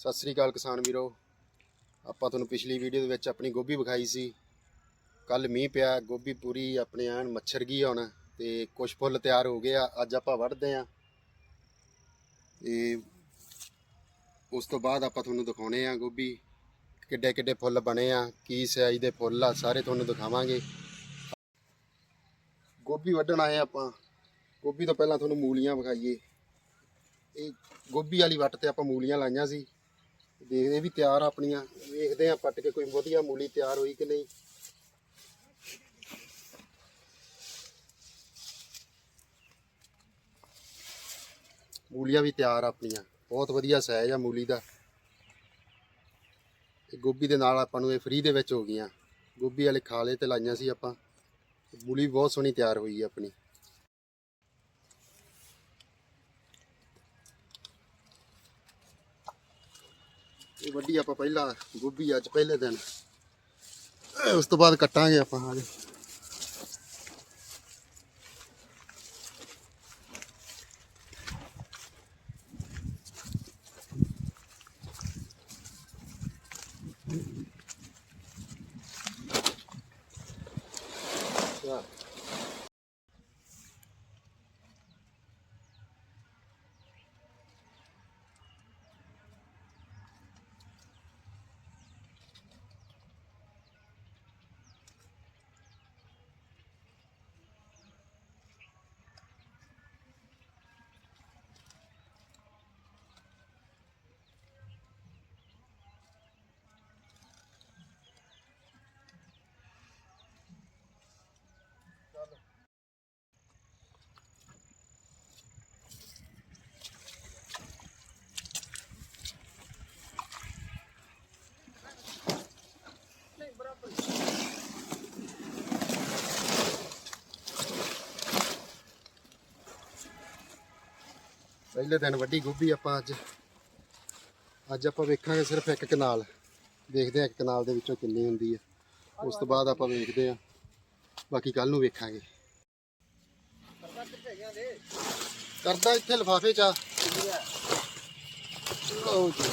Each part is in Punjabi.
ਸਤਿ ਸ੍ਰੀ ਅਕਾਲ ਕਿਸਾਨ ਵੀਰੋ। ਆਪਾਂ ਤੁਹਾਨੂੰ ਪਿਛਲੀ ਵੀਡੀਓ ਦੇ ਵਿੱਚ ਆਪਣੀ ਗੋਭੀ ਵਿਖਾਈ ਸੀ। ਕੱਲ ਮੀਂਹ ਪਿਆ, ਗੋਭੀ ਪੂਰੀ ਆਪਣੇ ਐਨ ਮੱਛਰ ਗਈ ਹੁਣ ਤੇ ਕੁਝ ਫੁੱਲ ਤਿਆਰ ਹੋ ਗਏ ਆ, ਅੱਜ ਆਪਾਂ ਵੱਢਦੇ ਆ। ਤੇ ਉਸ ਤੋਂ ਬਾਅਦ ਆਪਾਂ ਤੁਹਾਨੂੰ ਦਿਖਾਉਣੇ ਆ ਗੋਭੀ ਕਿੱਡੇ ਕਿੱਡੇ ਫੁੱਲ ਬਣੇ ਆ, ਕੀ ਸਾਈਜ਼ ਦੇ ਫੁੱਲ ਆ, ਸਾਰੇ ਤੁਹਾਨੂੰ ਦਿਖਾਵਾਂਗੇ। ਗੋਭੀ ਵੱਢਣ ਆਏ ਆਪਾਂ। ਗੋਭੀ ਤੋਂ ਪਹਿਲਾਂ ਤੁਹਾਨੂੰ ਮੂਲੀਆਂ ਵਿਖਾਈਏ। ਇਹ ਗੋਭੀ ਵਾਲੀ ਵੱਟ ਤੇ ਆਪਾਂ ਮੂਲੀਆਂ ਲਾਈਆਂ ਸੀ। ਦੇਖਦੇ ਵੀ ਤਿਆਰ ਆਪਣੀਆਂ, ਵੇਖਦੇ ਆ ਪੱਟ ਕੇ ਕੋਈ ਵਧੀਆ ਮੂਲੀ ਤਿਆਰ ਹੋਈ ਕਿ ਨਹੀਂ। ਮੂਲੀਆਂ ਵੀ ਤਿਆਰ ਆਪਣੀਆਂ, ਬਹੁਤ ਵਧੀਆ ਸਹਿਜ ਆ ਮੂਲੀ ਦਾ। ਤੇ ਗੋਭੀ ਦੇ ਨਾਲ ਆਪਾਂ ਨੂੰ ਇਹ ਫ੍ਰੀ ਦੇ ਵਿੱਚ ਹੋ ਗਈਆਂ। ਗੋਭੀ ਵਾਲੇ ਖਾਲੇ ਤੇ ਲਾਈਆਂ ਸੀ ਆਪਾਂ। ਮੂਲੀ ਵੀ ਬਹੁਤ ਸੋਹਣੀ ਤਿਆਰ ਹੋਈ ਆਪਣੀ। ਇਹ ਵੱਡੀ ਆਪਾਂ ਪਹਿਲਾਂ ਗੋਭੀ ਅੱਜ ਪਹਿਲੇ ਦਿਨ ਉਸ ਤੋਂ ਬਾਅਦ ਕੱਟਾਂਗੇ ਆਪਾਂ ਹਾਲੇ Yeah. ਪਹਿਲੇ ਦਿਨ ਵੱਡੀ ਗੋਭੀ ਆਪਾਂ ਅੱਜ ਅੱਜ ਆਪਾਂ ਵੇਖਾਂਗੇ ਸਿਰਫ ਇੱਕ ਕਨਾਲ। ਦੇਖਦੇ ਆ ਇੱਕ ਕਨਾਲ ਦੇ ਵਿੱਚੋਂ ਕਿੰਨੀ ਹੁੰਦੀ ਹੈ ਉਸ ਤੋਂ ਬਾਅਦ ਆਪਾਂ ਵੇਖਦੇ ਆ ਬਾਕੀ ਕੱਲ ਨੂੰ ਵੇਖਾਂਗੇ। ਕਰਦਾ ਇੱਥੇ ਲਿਫਾਫੇ ਚ ਆ। ਲਓ ਜੀ।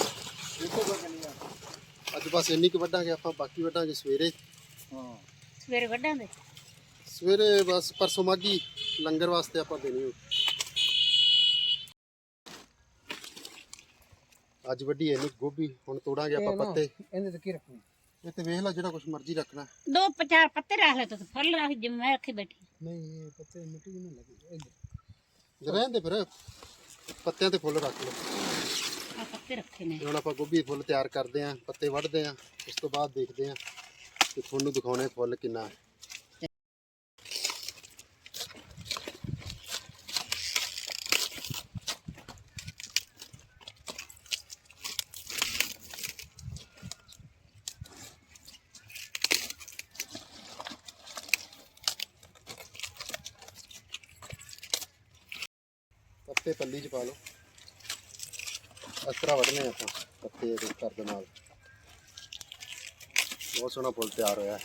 ਅੱਜ ਬਸ ਇੰਨੀ ਕੁ ਵੱਢਾਂਗੇ ਆਪਾਂ ਬਾਕੀ ਵੱਢਾਂਗੇ ਸਵੇਰੇ। ਸਵੇਰੇ ਵੱਢਾਂਗੇ? ਸਵੇਰੇ ਬਸ ਪਰਸੋਂ ਮਾਗੀ ਲੰਗਰ ਵਾਸਤੇ ਆਪਾਂ ਦੇਣੀ ਹੋ ਅੱਜ ਵੱਡੀ ਇੰਨੀ ਗੋਭੀ ਹੁਣ ਤੋੜਾਂਗੇ ਆਪਾਂ ਪੱਤੇ। ਇਹਦੇ ਤੇ ਕੀ ਰੱਖੂ ਇਹ ਤੇ ਵੇਖ ਲੈ ਜਿਹੜਾ ਕੁਝ ਮਰਜ਼ੀ ਰੱਖਣਾ। ਦੋ ਚਾਰ ਪੱਤੇ ਰੱਖ ਲੈ ਤੂੰ ਫੁੱਲ ਰੱਖ ਜਿਵੇਂ ਮੈਂ ਰੱਖੀ ਬੈਠੀ। ਨਹੀਂ ਇਹ ਪੱਤੇ ਮਿੱਟੀ ਨੂੰ ਲੱਗੇ ਇੱਧਰ ਰਹਿੰਦੇ ਫਿਰ ਪੱਤਿਆਂ ਤੇ ਫੁੱਲ ਰੱਖ ਲਓ ਆ ਪੱਤੇ ਰੱਖੇ ਨੇ। ਹੁਣ ਆਪਾਂ ਗੋਭੀ ਦੇ ਫੁੱਲ ਤਿਆਰ ਕਰਦੇ ਆਂ ਪੱਤੇ ਵੱਢਦੇ ਆਂ ਉਸ ਤੋਂ ਬਾਅਦ ਦੇਖਦੇ ਆਂ ਤੇ ਤੁਹਾਨੂੰ ਦਿਖਾਉਣੇ ਫੁੱਲ ਕਿੰਨਾ ਹੈ। ਪੱਤੇ ਪੱਲੀ 'ਚ ਪਾ ਲਓ। ਇਸ ਤਰ੍ਹਾਂ ਵੱਢਨੇ ਆਪਾਂ ਪੱਤੇ ਦੇ ਕਰ ਦੇ ਨਾਲ। ਬਹੁਤ ਸੋਹਣਾ ਫੁੱਲ ਤਿਆਰ ਹੋਇਆ।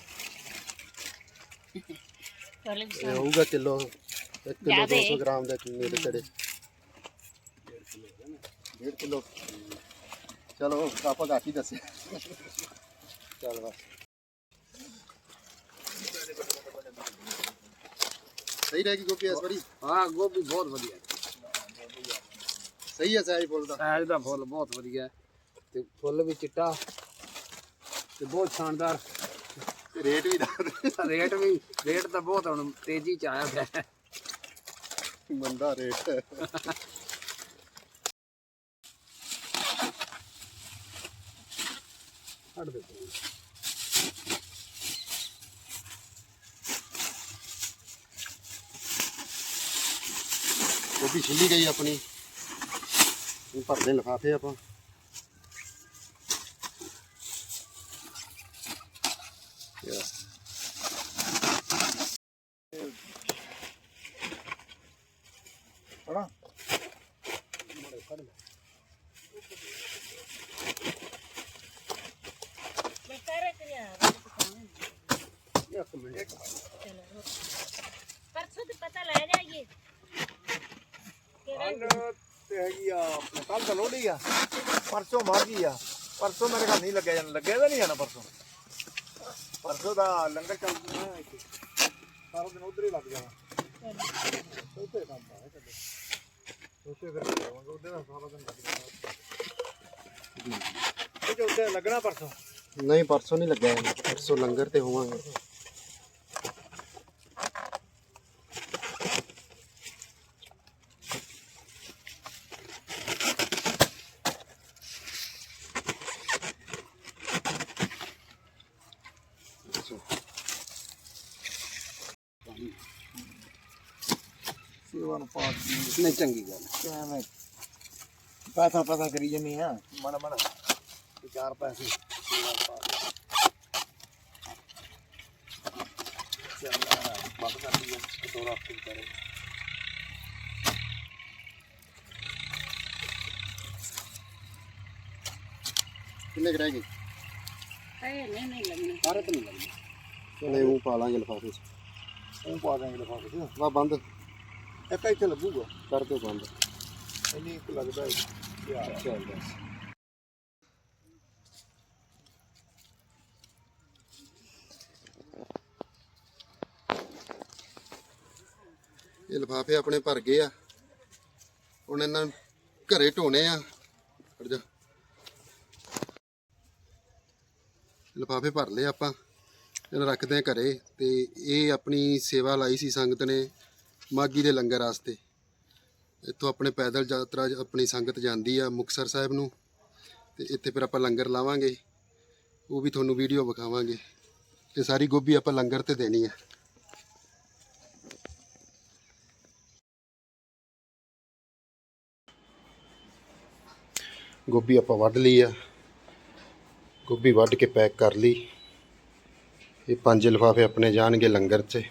ਇਹ। ਹੋਊਗਾ ਕਿਲੋ 1 ਕਿਲੋ ਜ਼ਿਆਦੇ। 200 ਗ੍ਰਾਮ ਦੇ ਨੇੜੇ ਤੇੜੇ 1.5 ਕਿਲੋ। ਚਲੋ ਆਪਾਂ ਘੱਟ ਹੀ ਦੱਸਿਆ। ਚੱਲ ਬਸ। ਸਹੀ ਰਹੇਗੀ ਗੋਪੀ ਇਸ ਵਾਰੀ? ਹਾਂ ਗੋਭੀ ਬਹੁਤ ਵਧੀਆ। ਸਹੀ ਹੈ ਸਾਈ ਫੁੱਲ ਦਾ। ਸਾਈਜ਼ ਦਾ ਫੁੱਲ ਬਹੁਤ ਵਧੀਆ। ਤੇ ਫੁੱਲ ਵੀ ਚਿੱਟਾ। ਤੇ ਬਹੁਤ ਸ਼ਾਨਦਾਰ। ਤੇ ਰੇਟ ਵੀ ਦੇ। ਰੇਟ ਵੀ ਰੇਟ ਤਾਂ ਬਹੁਤ ਹੁਣ ਤੇਜ਼ੀ ਚ ਆਇਆ ਹੈ। ਮੰਦਾ ਰੇਟ ਛੱਡ ਦੇ ਗੋਭੀ ਛਿੱਲੀ ਗਈ ਆਪਣੀ। ਹੁਣ ਭਰਦੇ ਲਿਫਾਫੇ ਆਪਾਂ ਯਾ ਪੜਾ ਇੱਕ ਮਿੰਟ ਪਰਸੋਂ ਤੇ ਪਤਾ ਲੈ ਜਾਈਏ ਅੰਨ ਤੇ ਹੈਗੀ ਆ ਕੱਲ ਤਾਂ ਲੋਹੜੀ ਆ, ਪਰਸੋਂ ਮਾਗੀ ਆ, ਪਰਸੋਂ ਮੇਰੇ ਘਰ ਨਹੀਂ ਲੱਗਿਆ ਜਾਣਾ, ਲੱਗਿਆ ਤਾਂ ਨਹੀਂ ਜਾਣਾ ਪਰਸੋਂ। ਪਰਸੋਂ ਦਾ ਲੰਗਰ ਚੱਲ ਰਿਹਾ ਇੱਥੇ, ਸਾਰਾ ਦਿਨ ਉਧਰ ਹੀ ਲੱਗ ਜਾਣਾ। ਉੱਥੇ ਕੰਮ ਆ ਚੱਲੇ ਉੱਥੇ ਫਿਰ ਜਾਵਾਂਗੇ ਉਹਦੇ ਦਾ ਸਾਰਾ ਦਿਨ ਲੱਗ ਜਾਣਾ। ਉੱਥੇ ਲੱਗਣਾ ਪਰਸੋਂ। ਨਹੀਂ ਪਰਸੋਂ ਨਹੀਂ ਲੱਗਿਆ ਪਰਸੋਂ ਲੰਗਰ ਤੇ ਹੋਵਾਂਗੇ। ਸੇਵਾ ਨੂੰ ਪਾਸ ਦੀ। ਨਹੀਂ ਚੰਗੀ ਗੱਲ ਕਿਵੇਂ? ਪੈਸਾ ਪੈਸਾ ਕਰੀ ਜੰਨੀ ਆ। ਮਨ ਮਨ। ਚਾਰ ਪੈਸੇ। ਸੇਵਾ ਪਾ ਦੇ। ਚੱਲ ਬੰਦ ਕਰ ਦਈਏ ਦੋ ਰਾਤ ਕਰੇ ਕਿੰਨੇ ਰਹਿ ਗਏ? ਨਹੀਂ ਨਹੀਂ ਲੱਗਣਾ। ਸਾਰੇ ਤਾਂ ਨਹੀਂ ਲੱਗਦੇ ਨਹੀਂ ਉਹ ਪਾ ਲਾਂਗੇ ਲਿਫਾਫੇ 'ਚ। ਉਹ ਪਾ ਦੇਂਗੇ ਲਫਾਫੇ ਚ। ਵਾ ਬੰਦ। ਇੱਕ ਇੱਥੇ ਲੱਗੂਗਾ ਕਰ ਦਿਓ ਬੰਦ। ਇੰਨੀ ਕੁ ਲੱਗਦਾ ਹੈ ਯਾਰ ਚੱਲ ਬਸ ਇਹ ਲਿਫਾਫੇ ਆਪਣੇ ਭਰ ਗਏ ਆ। ਹੁਣ ਇਹਨਾਂ ਨੂੰ ਘਰੇ ਢੋਣੇ ਆ। ਹਟ ਜਾ। ਲਿਫਾਫੇ ਭਰ ਲਏ ਆਪਾਂ। ਇਹਨਾਂ ਰੱਖਦੇ ਆ ਘਰੇ। ਤੇ ਇਹ ਆਪਣੀ ਸੇਵਾ ਲਾਈ ਸੀ ਸੰਗਤ ਨੇ। ਮਾਗੀ ਦੇ ਲੰਗਰ ਵਾਸਤੇ। ਇੱਥੋਂ ਆਪਣੇ ਪੈਦਲ ਯਾਤਰਾ ਆਪਣੀ ਸੰਗਤ ਜਾਂਦੀ ਆ ਮੁਕਤਸਰ ਸਾਹਿਬ ਨੂੰ। ਤੇ ਇੱਥੇ ਫਿਰ ਆਪਾਂ ਲੰਗਰ ਲਾਵਾਂਗੇ। ਉਹ ਵੀ ਤੁਹਾਨੂੰ ਵੀਡੀਓ ਵਿਖਾਵਾਂਗੇ। ਤੇ ਸਾਰੀ ਗੋਭੀ ਆਪਾਂ ਲੰਗਰ ਤੇ ਦੇਣੀ ਆ। ਗੋਭੀ ਆਪਾਂ ਵੱਢ ਲਈ ਆ। ਗੋਭੀ ਵੱਢ ਕੇ ਪੈਕ ਕਰ ਲਈ। ਇਹ ਪੰਜ ਲਿਫਾਫੇ ਆਪਣੇ ਜਾਣਗੇ ਲੰਗਰ 'ਚ।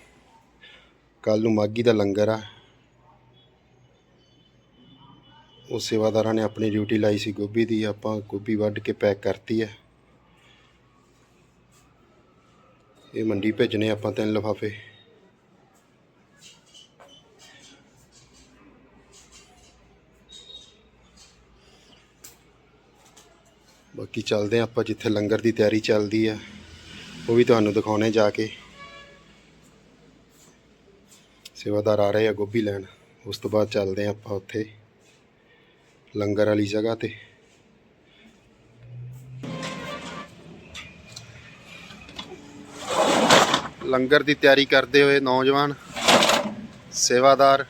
ਕੱਲ ਨੂੰ ਮਾਗੀ ਦਾ ਲੰਗਰ ਆ। ਉਹ ਸੇਵਾਦਾਰਾਂ ਨੇ ਆਪਣੀ ਡਿਊਟੀ ਲਾਈ ਸੀ ਗੋਭੀ ਦੀ, ਆਪਾਂ ਗੋਭੀ ਵੱਢ ਕੇ ਪੈਕ ਕਰਤੀ ਹੈ। ਇਹ ਮੰਡੀ ਭੇਜਣੇ ਆਪਾਂ ਤਿੰਨ ਲਿਫਾਫੇ। ਬਾਕੀ ਚੱਲਦੇ ਹਾਂ ਆਪਾਂ ਜਿੱਥੇ ਲੰਗਰ ਦੀ ਤਿਆਰੀ ਚੱਲਦੀ ਆ ਉਹ ਵੀ ਤੁਹਾਨੂੰ ਦਿਖਾਉਣੇ ਜਾ ਕੇ। ਸੇਵਾਦਾਰ ਆ ਰਹੇ ਆ ਗੋਭੀ ਲੈਣ। ਉਸ ਤੋਂ ਬਾਅਦ ਚੱਲਦੇ ਹਾਂ ਆਪਾਂ ਉੱਥੇ ਲੰਗਰ ਵਾਲੀ ਜਗ੍ਹਾ ਤੇ। ਲੰਗਰ ਦੀ ਤਿਆਰੀ ਕਰਦੇ ਹੋਏ ਨੌਜਵਾਨ, ਸੇਵਾਦਾਰ।